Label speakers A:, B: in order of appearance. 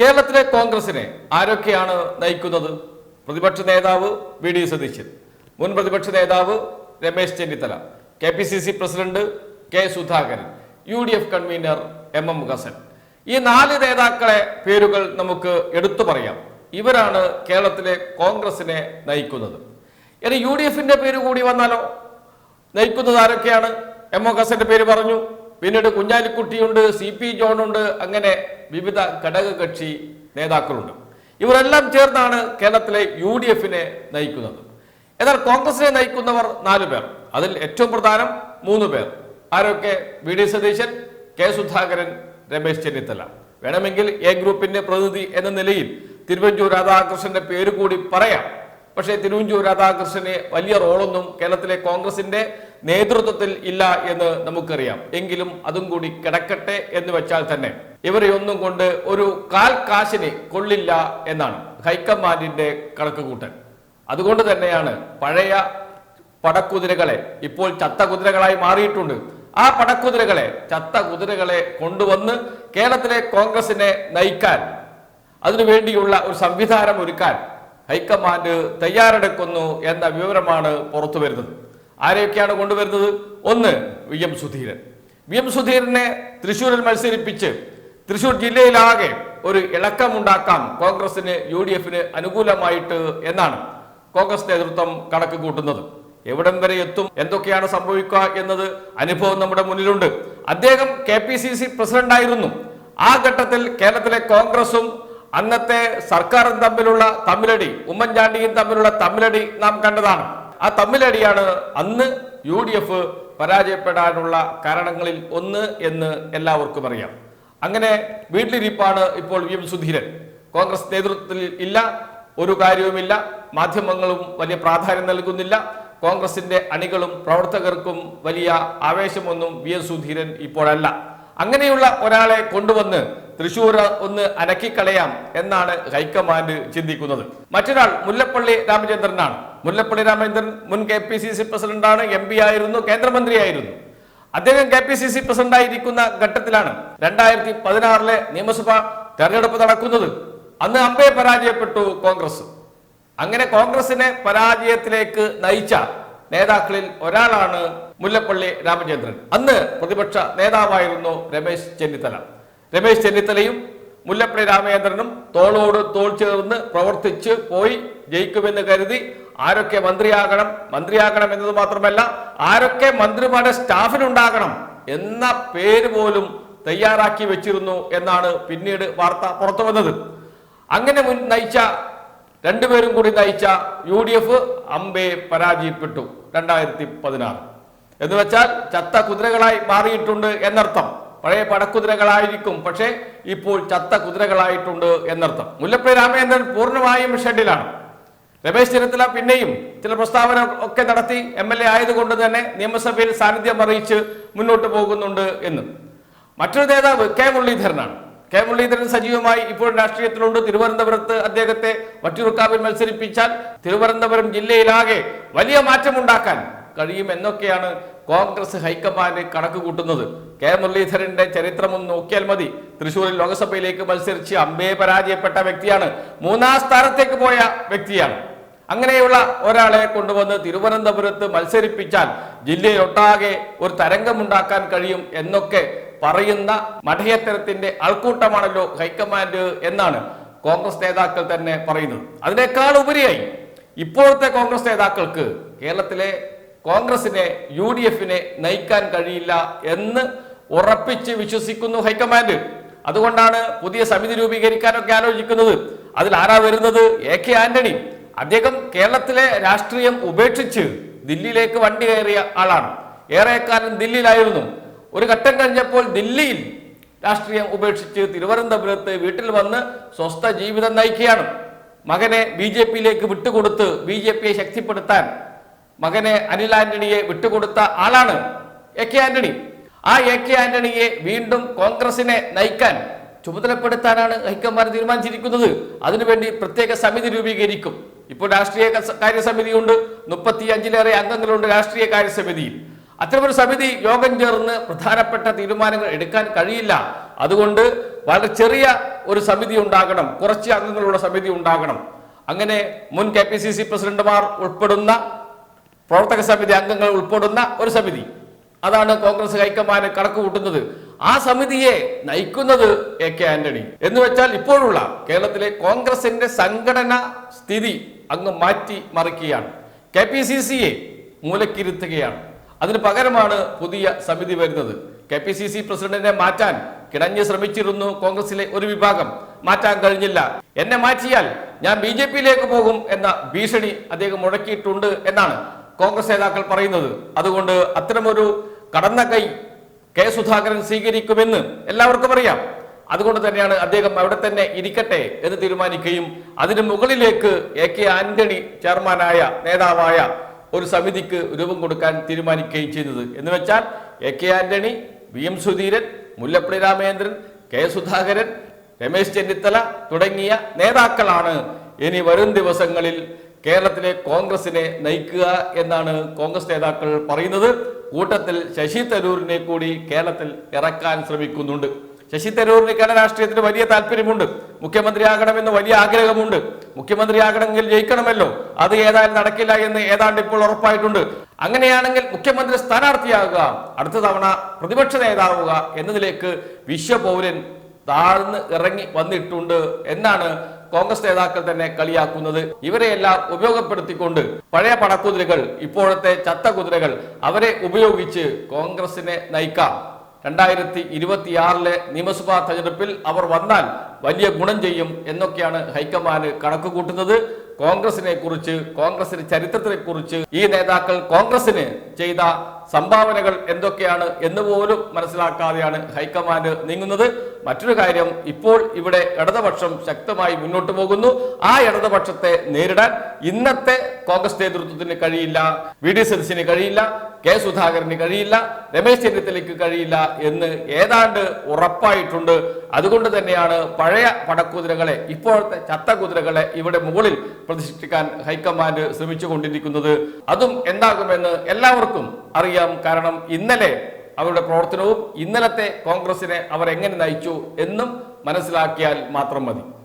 A: കേരളത്തിലെ കോൺഗ്രസിനെ ആരൊക്കെയാണ് നയിക്കുന്നത് പ്രതിപക്ഷ നേതാവ് വി ഡി സതീശൻ മുൻ പ്രതിപക്ഷ നേതാവ് Ramesh Chennithala K P C C president K Sudhakaran U D F convener M M Hassan ഈ നാല് നേതാക്കളെ പേരുകൾ നമുക്ക് എടുത്തു പറയാം ഇവരാണ് കേരളത്തിലെ കോൺഗ്രസിനെ നയിക്കുന്നത് ഇനി യു ഡി എഫിന്റെ പേര് കൂടി വന്നാലോ നയിക്കുന്നത് ആരൊക്കെയാണ് എം ഒ ഹസന്റെ പേര് പറഞ്ഞു പിന്നീട് കുഞ്ഞാലിക്കുട്ടിയുണ്ട് സി പി ജോണുണ്ട് അങ്ങനെ വിവിധ കക്ഷി നേതാക്കളുണ്ട് ഇവരെല്ലാം ചേർന്നാണ് കേരളത്തിലെ യു ഡി എഫിനെ നയിക്കുന്നത് എന്നാൽ കോൺഗ്രസിനെ നയിക്കുന്നവർ നാലു പേർ അതിൽ ഏറ്റവും പ്രധാനം മൂന്ന് പേർ ആരൊക്കെ V D Satheesan K Sudhakaran Ramesh Chennithala വേണമെങ്കിൽ എ ഗ്രൂപ്പിന്റെ പ്രതിനിധി എന്ന നിലയിൽ തിരുവഞ്ചൂർ രാധാകൃഷ്ണന്റെ പേര് കൂടി പറയാം പക്ഷേ തിരുവഞ്ചൂർ രാധാകൃഷ്ണന് വലിയ റോളൊന്നും കേരളത്തിലെ കോൺഗ്രസിന്റെ നേതൃത്വത്തിൽ ഇല്ല എന്ന് നമുക്കറിയാം എങ്കിലും അതും കൂടി കിടക്കട്ടെ എന്ന് വെച്ചാൽ തന്നെ ഒന്നും കൊണ്ട് ഒരു കാൽ കാശിന് കൊള്ളില്ല എന്നാണ് ഹൈക്കമാൻഡിന്റെ കണക്കുകൂട്ടൽ അതുകൊണ്ട് തന്നെയാണ് പഴയ പടക്കുതിരകളെ ഇപ്പോൾ ചത്ത കുതിരകളായി മാറിയിട്ടുണ്ട് ആ പടക്കുതിരകളെ ചത്ത കുതിരകളെ കൊണ്ടുവന്ന് കേരളത്തിലെ കോൺഗ്രസിനെ നയിക്കാൻ അതിനുവേണ്ടിയുള്ള ഒരു സംവിധാനം ഒരുക്കാൻ ഹൈക്കമാൻഡ് തയ്യാറെടുക്കുന്നു എന്ന വിവരമാണ് പുറത്തു വരുന്നത് ആരെയൊക്കെയാണ് കൊണ്ടുവരുന്നത് ഒന്ന് V M Sudheeran V M സുധീരനെ തൃശ്ശൂരിൽ മത്സരിപ്പിച്ച് തൃശ്ശൂർ ജില്ലയിലാകെ ഒരു ഇളക്കമുണ്ടാക്കാം കോൺഗ്രസിന് യു ഡി എഫിന് അനുകൂലമായിട്ട് എന്നാണ് കോൺഗ്രസ് നേതൃത്വം കണക്ക് കൂട്ടുന്നത് എവിടം വരെ എത്തും എന്തൊക്കെയാണ് സംഭവിക്കുക എന്നത് അനുഭവം നമ്മുടെ മുന്നിലുണ്ട് അദ്ദേഹം കെ പി സി സി പ്രസിഡന്റായിരുന്നു ആ ഘട്ടത്തിൽ കേരളത്തിലെ കോൺഗ്രസും അന്നത്തെ സർക്കാരും തമ്മിലുള്ള തമ്മിലടി ഉമ്മൻചാണ്ടിയും തമ്മിലുള്ള തമ്മിലടി നാം കണ്ടതാണ് ആ തമ്മിലടിയാണ് അന്ന് യു ഡി എഫ് പരാജയപ്പെടാനുള്ള കാരണങ്ങളിൽ ഒന്ന് എന്ന് എല്ലാവർക്കും അറിയാം അങ്ങനെ വീട്ടിലിരിപ്പാണ് ഇപ്പോൾ വി എം സുധീരൻ കോൺഗ്രസ് നേതൃത്വത്തിൽ ഇല്ല ഒരു കാര്യവുമില്ല മാധ്യമങ്ങളും വലിയ പ്രാധാന്യം നൽകുന്നില്ല കോൺഗ്രസിന്റെ അണികളും പ്രവർത്തകർക്കും വലിയ ആവേശമൊന്നും വി എസ് സുധീരൻ ഇപ്പോഴല്ല അങ്ങനെയുള്ള ഒരാളെ കൊണ്ടുവന്ന് തൃശൂർ ഒന്ന് അനക്കിക്കളയാം എന്നാണ് ഹൈക്കമാൻഡ് ചിന്തിക്കുന്നത് മറ്റൊരാൾ മുല്ലപ്പള്ളി രാമചന്ദ്രനാണ് മുല്ലപ്പള്ളി രാമചന്ദ്രൻ മുൻ കെ പി സി സി പ്രസിഡന്റാണ് എം പി ആയിരുന്നു കേന്ദ്രമന്ത്രിയായിരുന്നു അദ്ദേഹം കെ പി സി സി പ്രസിഡന്റായിരിക്കുന്ന ഘട്ടത്തിലാണ് രണ്ടായിരത്തി പതിനാറിലെ നിയമസഭ തെരഞ്ഞെടുപ്പ് നടക്കുന്നത് അന്ന് അമ്പയെ പരാജയപ്പെട്ടു കോൺഗ്രസ് അങ്ങനെ കോൺഗ്രസിനെ പരാജയത്തിലേക്ക് നയിച്ച നേതാക്കളിൽ ഒരാളാണ് മുല്ലപ്പള്ളി രാമചന്ദ്രൻ അന്ന് പ്രതിപക്ഷ നേതാവായിരുന്നു രമേശ് ചെന്നിത്തല രമേശ് ചെന്നിത്തലയും മുല്ലപ്പള്ളി രാമചന്ദ്രനും തോളോട് തോൾ ചേർന്ന് പ്രവർത്തിച്ച് പോയി ജയിക്കുമെന്ന് കരുതി ആരൊക്കെ മന്ത്രിയാകണം മന്ത്രിയാകണം എന്നത് മാത്രമല്ല ആരൊക്കെ മന്ത്രിമാരുടെ സ്റ്റാഫിനുണ്ടാകണം എന്ന പേര് പോലും തയ്യാറാക്കി വെച്ചിരുന്നു എന്നാണ് പിന്നീട് വാർത്ത പുറത്തു വന്നത് അങ്ങനെ മുൻ നയിച്ച രണ്ടുപേരും കൂടി നയിച്ച യു ഡി എഫ് അമ്പെ പരാജയപ്പെട്ടു രണ്ടായിരത്തി പതിനാറ് എന്ന് വെച്ചാൽ ചത്ത കുതിരകളായി മാറിയിട്ടുണ്ട് എന്നർത്ഥം പഴയ പടക്കുതിരകളായിരിക്കും പക്ഷേ ഇപ്പോൾ ചത്ത കുതിരകളായിട്ടുണ്ട് എന്നർത്ഥം മുല്ലപ്പള്ളി രാമചന്ദ്രൻ പൂർണ്ണമായും ഷെഡിലാണ് രമേശ് ചെന്നിത്തല പിന്നെയും ചില പ്രസ്താവന ഒക്കെ നടത്തി എം എൽ എ ആയതുകൊണ്ട് തന്നെ നിയമസഭയിൽ സാന്നിധ്യം അറിയിച്ച് മുന്നോട്ട് പോകുന്നുണ്ട് എന്ന് മറ്റൊരു നേതാവ് കെ മുരളീധരനാണ് കെ മുരളീധരൻ സജീവമായി ഇപ്പോൾ രാഷ്ട്രീയത്തിലുണ്ട് തിരുവനന്തപുരത്ത് അദ്ദേഹത്തെ വട്ടിയൂർക്കാവിൽ മത്സരിപ്പിച്ചാൽ തിരുവനന്തപുരം ജില്ലയിലാകെ വലിയ മാറ്റമുണ്ടാക്കാൻ കഴിയുമെന്നൊക്കെയാണ് കോൺഗ്രസ് ഹൈക്കമാൻഡ് കണക്ക് കൂട്ടുന്നത് കെ മുരളീധരന്റെ ചരിത്രം ഒന്ന് നോക്കിയാൽ മതി തൃശൂരിൽ ലോക്സഭയിലേക്ക് മത്സരിച്ച് അമ്പയെ പരാജയപ്പെട്ട വ്യക്തിയാണ് മൂന്നാം സ്ഥാനത്തേക്ക് പോയ വ്യക്തിയാണ് അങ്ങനെയുള്ള ഒരാളെ കൊണ്ടുവന്ന് തിരുവനന്തപുരത്ത് മത്സരിപ്പിച്ചാൽ ജില്ലയിലൊട്ടാകെ ഒരു തരംഗമുണ്ടാക്കാൻ കഴിയും എന്നൊക്കെ പറയുന്ന മഠയത്തരത്തിന്റെ ആൾക്കൂട്ടമാണല്ലോ ഹൈക്കമാൻഡ് എന്നാണ് കോൺഗ്രസ് നേതാക്കൾ തന്നെ പറയുന്നത് അതിനേക്കാൾ ഉപരിയായി ഇപ്പോഴത്തെ കോൺഗ്രസ് നേതാക്കൾക്ക് കേരളത്തിലെ കോൺഗ്രസിനെ യു ഡി എഫിനെ നയിക്കാൻ കഴിയില്ല എന്ന് ഉറപ്പിച്ച് വിശ്വസിക്കുന്നു ഹൈക്കമാൻഡ് അതുകൊണ്ടാണ് പുതിയ സമിതി രൂപീകരിക്കാനൊക്കെ ആലോചിക്കുന്നത് അതിൽ ആരാ വരുന്നത് എ കെ ആന്റണി അദ്ദേഹം കേരളത്തിലെ രാഷ്ട്രീയം ഉപേക്ഷിച്ച് ദില്ലിയിലേക്ക് വണ്ടി കയറിയ ആളാണ് ഏറെക്കാലം ദില്ലിയിലായിരുന്നു ഒരു ഘട്ടം കഴിഞ്ഞപ്പോൾ ദില്ലിയിൽ രാഷ്ട്രീയം ഉപേക്ഷിച്ച് തിരുവനന്തപുരത്ത് വീട്ടിൽ വന്ന് സ്വസ്ഥ ജീവിതം നയിക്കുകയാണ് മകനെ ബി ജെ പിയിലേക്ക് വിട്ടുകൊടുത്ത് ബി ജെ പിയെ ശക്തിപ്പെടുത്താൻ മകനെ അനിൽ ആന്റണിയെ വിട്ടുകൊടുത്ത ആളാണ് എ കെ ആന്റണി ആ എ കെ ആന്റണിയെ വീണ്ടും കോൺഗ്രസിനെ നയിക്കാൻ ചുമതലപ്പെടുത്താനാണ് ഹൈക്കമാർ തീരുമാനിച്ചിരിക്കുന്നത് അതിനുവേണ്ടി പ്രത്യേക സമിതി രൂപീകരിക്കും ഇപ്പോൾ രാഷ്ട്രീയ കാര്യസമിതിയുണ്ട് മുപ്പത്തി അഞ്ചിലേറെ അംഗങ്ങളുണ്ട് രാഷ്ട്രീയ കാര്യസമിതിയിൽ അത്തരമൊരു സമിതി യോഗം ചേർന്ന് പ്രധാനപ്പെട്ട തീരുമാനങ്ങൾ എടുക്കാൻ കഴിയില്ല അതുകൊണ്ട് വളരെ ചെറിയ ഒരു സമിതി ഉണ്ടാകണം കുറച്ച് അംഗങ്ങളുള്ള സമിതി ഉണ്ടാകണം അങ്ങനെ മുൻ കെ പി സി സി പ്രസിഡന്റുമാർ ഉൾപ്പെടുന്ന പ്രവർത്തക സമിതി അംഗങ്ങൾ ഉൾപ്പെടുന്ന ഒരു സമിതി അതാണ് കോൺഗ്രസ് ഹൈക്കമാൻഡ് കണക്ക് കൂട്ടുന്നത് ആ സമിതിയെ നയിക്കുന്നത് എ കെ ആന്റണി എന്ന് വെച്ചാൽ ഇപ്പോഴുള്ള കേരളത്തിലെ കോൺഗ്രസിന്റെ സംഘടന സ്ഥിതി അങ്ങ് മാറ്റി മറിക്കുകയാണ് കെ പി സി സിയെ മൂലക്കിരുത്തുകയാണ് അതിന് പകരമാണ് പുതിയ സമിതി വരുന്നത് കെ പി സി സി പ്രസിഡന്റിനെ മാറ്റാൻ കിണഞ്ഞ് ശ്രമിച്ചിരുന്നു കോൺഗ്രസിലെ ഒരു വിഭാഗം മാറ്റാൻ കഴിഞ്ഞില്ല എന്നെ മാറ്റിയാൽ ഞാൻ ബി ജെ പിയിലേക്ക് പോകും എന്ന ഭീഷണി അദ്ദേഹം മുഴക്കിയിട്ടുണ്ട് എന്നാണ് കോൺഗ്രസ് നേതാക്കൾ പറയുന്നത് അതുകൊണ്ട് അത്തരമൊരു കടന്ന കൈ കെ സുധാകരൻ സ്വീകരിക്കുമെന്ന് എല്ലാവർക്കും അറിയാം അതുകൊണ്ട് തന്നെയാണ് അദ്ദേഹം അവിടെ തന്നെ ഇരിക്കട്ടെ എന്ന് തീരുമാനിക്കുകയും അതിന് മുകളിലേക്ക് എ കെ ആന്റണി ചെയർമാനായ നേതാവായ ഒരു സമിതിക്ക് രൂപം കൊടുക്കാൻ തീരുമാനിക്കുകയും ചെയ്തത് എന്ന് വെച്ചാൽ A K Antony V M Sudheeran Mullappally Ramachandran K Sudhakaran Ramesh Chennithala തുടങ്ങിയ നേതാക്കളാണ് ഇനി വരും ദിവസങ്ങളിൽ കേരളത്തിലെ കോൺഗ്രസിനെ നയിക്കുക എന്നാണ് കോൺഗ്രസ് നേതാക്കൾ പറയുന്നത് കൂട്ടത്തിൽ ശശി തരൂരിനെ കൂടി കേരളത്തിൽ ഇറക്കാൻ ശ്രമിക്കുന്നുണ്ട് ശശി തരൂരിന് രാഷ്ട്രീയത്തിന് വലിയ താല്പര്യമുണ്ട് മുഖ്യമന്ത്രിയാകണമെന്ന് വലിയ ആഗ്രഹമുണ്ട് മുഖ്യമന്ത്രിയാകണമെങ്കിൽ ജയിക്കണമല്ലോ അത് ഏതായാലും നടക്കില്ല എന്ന് ഏതാണ്ട് ഇപ്പോൾ ഉറപ്പായിട്ടുണ്ട് അങ്ങനെയാണെങ്കിൽ മുഖ്യമന്ത്രി സ്ഥാനാർത്ഥിയാകുക അടുത്ത തവണ പ്രതിപക്ഷ നേതാവുക എന്നതിലേക്ക് വിശ്വപൗരൻ താഴ്ന്ന് ഇറങ്ങി വന്നിട്ടുണ്ട് എന്നാണ് കോൺഗ്രസ് നേതാക്കൾ തന്നെ കളിയാക്കുന്നത് ഇവരെയെല്ലാം ഉപയോഗപ്പെടുത്തിക്കൊണ്ട് പഴയ പടക്കുതിരകൾ ഇപ്പോഴത്തെ ചത്ത കുതിരകൾ അവരെ ഉപയോഗിച്ച് കോൺഗ്രസിനെ നയിക്കാം രണ്ടായിരത്തി ഇരുപത്തിയാറിലെ നിയമസഭാ തെരഞ്ഞെടുപ്പിൽ അവർ വന്നാൽ വലിയ ഗുണം ചെയ്യും എന്നൊക്കെയാണ് ഹൈക്കമാൻഡ് കണക്ക് കൂട്ടുന്നത് കോൺഗ്രസിനെ കുറിച്ച് കോൺഗ്രസിന്റെ ചരിത്രത്തെ കുറിച്ച് ഈ നേതാക്കൾ കോൺഗ്രസിന് ചെയ്ത സംഭാവനകൾ എന്തൊക്കെയാണ് എന്ന് പോലും മനസ്സിലാക്കാതെയാണ് ഹൈക്കമാൻഡ് നീങ്ങുന്നത് മറ്റൊരു കാര്യം ഇപ്പോൾ ഇവിടെ ഇടതുപക്ഷം ശക്തമായി മുന്നോട്ട് പോകുന്നു ആ ഇടതുപക്ഷത്തെ നേരിടാൻ ഇന്നത്തെ കോൺഗ്രസ് നേതൃത്വത്തിന് കഴിയില്ല വി ഡി സതീശിന് കഴിയില്ല കെ സുധാകരന് കഴിയില്ല രമേശ് ചെന്നിത്തലയ്ക്ക് കഴിയില്ല എന്ന് ഏതാണ്ട് ഉറപ്പായിട്ടുണ്ട് അതുകൊണ്ട് തന്നെയാണ് പഴയ പടക്കുതിരകളെ ഇപ്പോഴത്തെ ചത്ത കുതിരകളെ ഇവിടെ മുകളിൽ പ്രതിഷ്ഠിക്കാൻ ഹൈക്കമാൻഡ് ശ്രമിച്ചു കൊണ്ടിരിക്കുന്നത് അതും എന്താകുമെന്ന് എല്ലാവർക്കും അറിയാം കാരണം ഇന്നലെ അവരുടെ പ്രവർത്തനവും ഇന്നലത്തെ കോൺഗ്രസിനെ അവർ എങ്ങനെ നയിച്ചു എന്നും മനസ്സിലാക്കിയാൽ മാത്രം മതി